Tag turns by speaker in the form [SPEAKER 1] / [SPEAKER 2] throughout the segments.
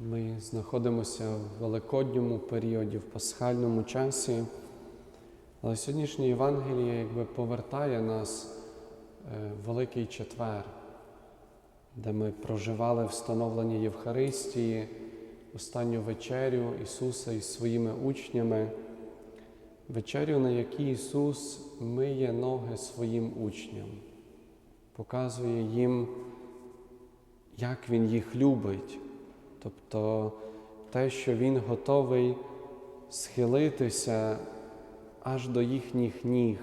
[SPEAKER 1] Ми знаходимося в великодньому періоді, в пасхальному часі, але сьогоднішнє Євангеліє якби повертає нас е, в Великий Четвер, де ми проживали встановлення Євхаристії, останню вечерю Ісуса із своїми учнями, вечерю, на якій Ісус миє ноги своїм учням, показує їм, як Він їх любить. Тобто те, що Він готовий схилитися аж до їхніх ніг.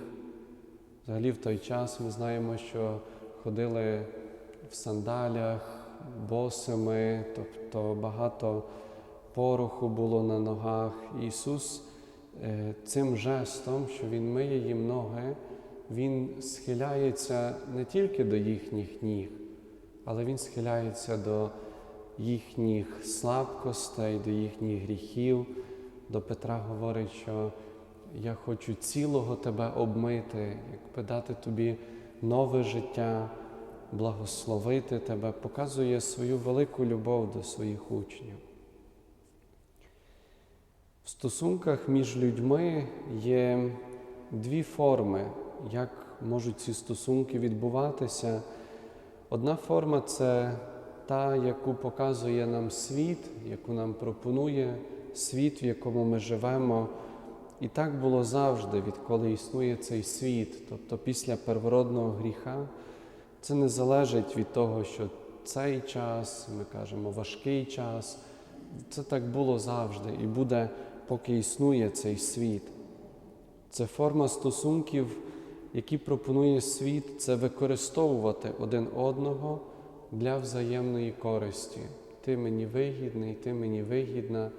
[SPEAKER 1] Взагалі в той час ми знаємо, що ходили в сандалях, босими, тобто багато пороху було на ногах. Ісус е, цим жестом, що Він миє їм ноги, Він схиляється не тільки до їхніх ніг, але Він схиляється до їхніх слабкостей, до їхніх гріхів. До Петра говорить, що я хочу цілого тебе обмити, якби дати тобі нове життя, благословити тебе, показує свою велику любов до своїх учнів. В стосунках між людьми є дві форми, як можуть ці стосунки відбуватися. Одна форма це та, яку показує нам світ, яку нам пропонує світ, в якому ми живемо. І так було завжди, відколи існує цей світ. Тобто після первородного гріха це не залежить від того, що цей час, ми кажемо, важкий час. Це так було завжди і буде, поки існує цей світ. Це форма стосунків, які пропонує світ, це використовувати один одного для взаємної користі. Ти мені вигідний, ти мені вигідна,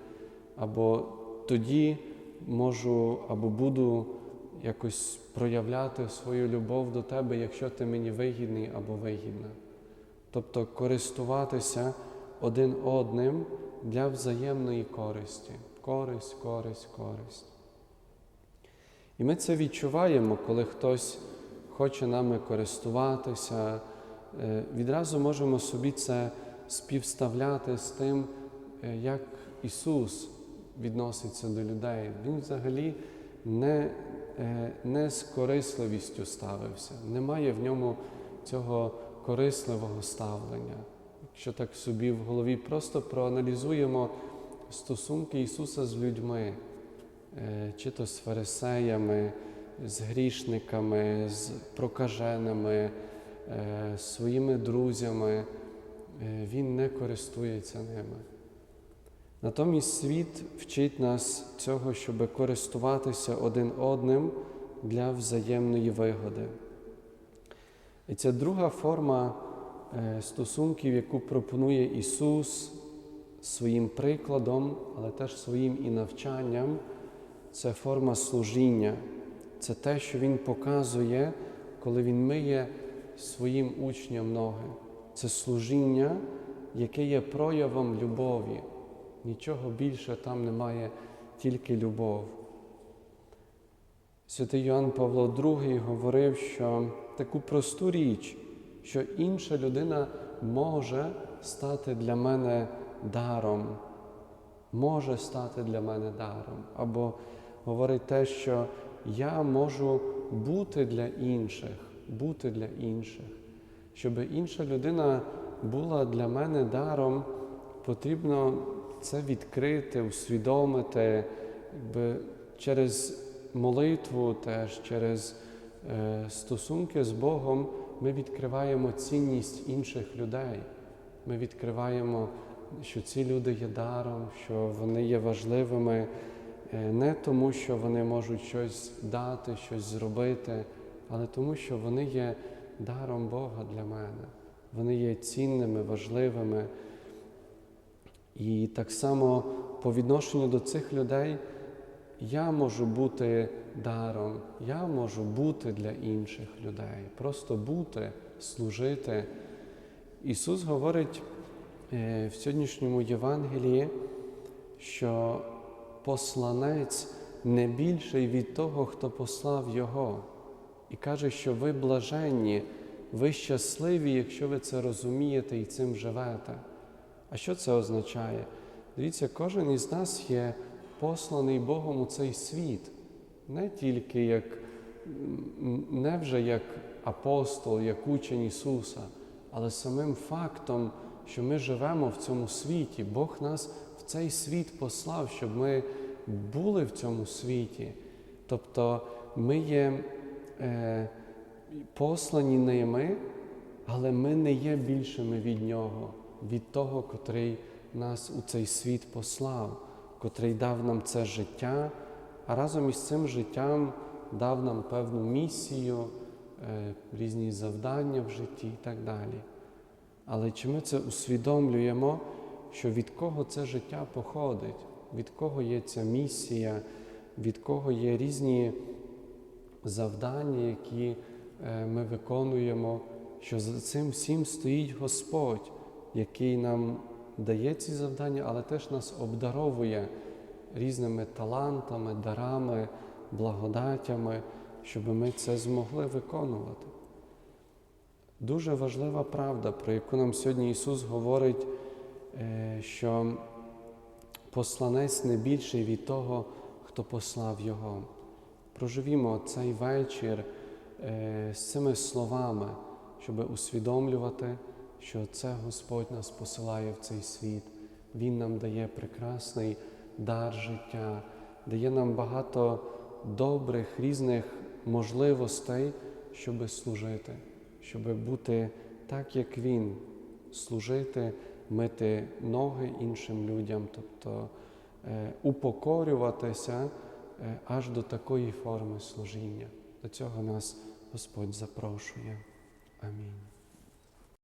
[SPEAKER 1] або тоді можу або буду якось проявляти свою любов до тебе, якщо ти мені вигідний або вигідна. Тобто користуватися один одним для взаємної користі. Користь, користь, користь. І ми це відчуваємо, коли хтось хоче нами користуватися. Е, Відразу можемо собі це співставляти з тим, е, як Ісус відноситься до людей. Він взагалі не, е, не з корисливістю ставився, немає в ньому цього корисливого ставлення. Якщо так собі в голові просто проаналізуємо стосунки Ісуса з людьми, чи то з фарисеями, з грішниками, з прокаженими, своїми друзями, е, Він не користується ними. Натомість світ вчить нас цього, щоб користуватися один одним для взаємної вигоди. І ця друга форма е, стосунків, яку пропонує Ісус своїм прикладом, але теж своїм і навчанням, це форма служіння. Це те, що Він показує, коли Він миє своїм учням ноги. Це служіння, яке є проявом любові. Нічого більше там немає, тільки любов. Святий Йоанн Павло II говорив, що таку просту річ, що інша людина може стати для мене даром, може стати для мене даром. Або говорить те, що я можу бути для інших, бути для інших. Щоб інша людина була для мене даром, потрібно це відкрити, усвідомити, якби через молитву, теж через е, стосунки з Богом ми відкриваємо цінність інших людей. Ми відкриваємо, що ці люди є даром, що вони є важливими е, не тому, що вони можуть щось дати, щось зробити, але тому, що вони є даром Бога для мене. Вони є цінними, важливими. І так само по відношенню до цих людей я можу бути даром, я можу бути для інших людей, просто бути, служити. Ісус говорить е, в сьогоднішньому Євангелії, що посланець не більший від того, хто послав Його. І каже, що ви блаженні, ви щасливі, якщо ви це розумієте і цим живете. А що це означає? Дивіться, кожен із нас є посланий Богом у цей світ, не тільки як не вже як апостол, як учень Ісуса, але самим фактом, що ми живемо в цьому світі. Бог нас в цей світ послав, щоб ми були в цьому світі. Тобто ми є послані ними, але ми не є більшими від Нього, від того, котрий нас у цей світ послав, котрий дав нам це життя, а разом із цим життям дав нам певну місію, е, різні завдання в житті і так далі. Але чи ми це усвідомлюємо, що від кого це життя походить, від кого є ця місія, від кого є різні завдання, які е, ми виконуємо, що за цим всім стоїть Господь, який нам дає ці завдання, але теж нас обдаровує різними талантами, дарами, благодатями, щоб ми це змогли виконувати. Дуже важлива правда, про яку нам сьогодні Ісус говорить, е, що посланець не більший від того, хто послав Його. Проживімо цей вечір е, з цими словами, щоб усвідомлювати, що це Господь нас посилає в цей світ. Він нам дає прекрасний дар життя, дає нам багато добрих різних можливостей, щоб служити, щоб бути так, як Він, служити, мити ноги іншим людям, тобто е, упокорюватися аж до такої форми служіння. До цього нас Господь запрошує. Амінь.